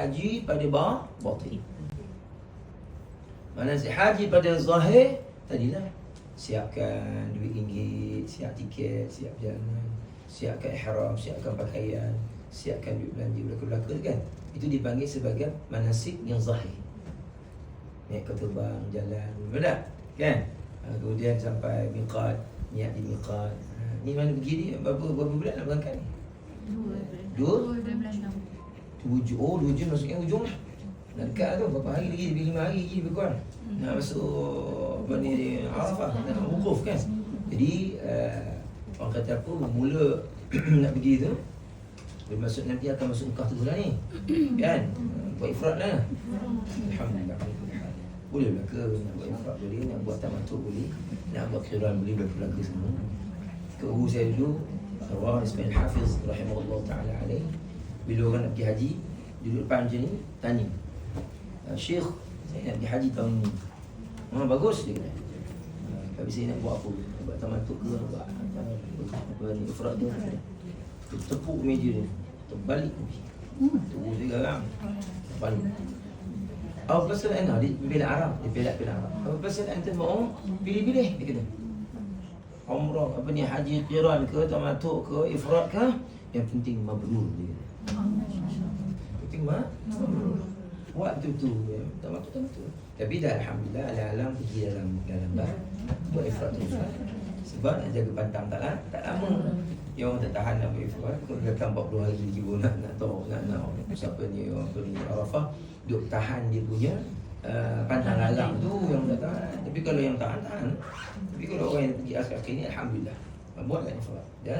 haji pada bawah batin. Manasik haji pada zahir tadilah siapkan duit ringgit, siap tiket, siap jalan, siapkan ihram, siapkan pakaian, siapkan duit belanja belaka-belaka kan. Itu dipanggil sebagai manasik yang zahir. Naik kau terbang, jalan, benar? Kan? Ha, Kemudian sampai miqat, niat di miqat. Ha, Ni mana pergi ni? Berapa, berapa bulan nak berangkat ni? Dua. Dua? Dua enam. Tujuh, oh tujuh maksudnya ujung lah. Nak dekat tu, berapa hari lagi, lebih lima hari lagi lebih kurang. Nak masuk, apa ni, Arafah, nak wukuf kan. Jadi, uh, orang kata apa, mula nak pergi tu Bermaksud nanti akan masuk Mekah tu bulan ni. Kan, Uh, buat ifrat lah. Alhamdulillah. Boleh lah ke nak buat infak boleh, nak buat tamatuk boleh. Nak buat khiran boleh, berkeluarga semua. Kehu saya dulu Arwah Ismail Hafiz Rahimahullah Ta'ala alaih Bila orang nak pergi haji Duduk depan macam ni Tanya. "Ah, Syekh Saya nak pergi haji tahun ni. Oh bagus dia kata. "Ah, Tapi saya nak buat apa? Nak buat tamatuk ke? Nak buat apa, ni? Ifrat tu Dia Tepuk meja dia. Terbalik Tunggu saya garang. Balik apa pasal anda di bila Arab, di pelak-pelak Arab. Apa pasal anda mau pilih-pilih dia kata. Umrah apa ni haji qiran ke tamatuk ke ifrat ke yang penting mabrur dia kata. Penting mah mabrur. Waktu tu ya, tamatuk tamatuk. Tapi dah alhamdulillah ala alam pergi dalam dalam bar buat ifrat tu. Sebab nak jaga pantang tak lah, tak lama. Yang orang tak tahan nak buat ifrat, kalau datang 40 hari lagi nak nak tahu nak nak siapa ni orang apa ni Arafah duk tahan dia punya uh, pantang lalang tu yang tak tahan. Tapi kalau yang tahan tahan. Tapi kalau orang yang pergi akhir-akhir ni alhamdulillah. Buatlah ifrat. Dan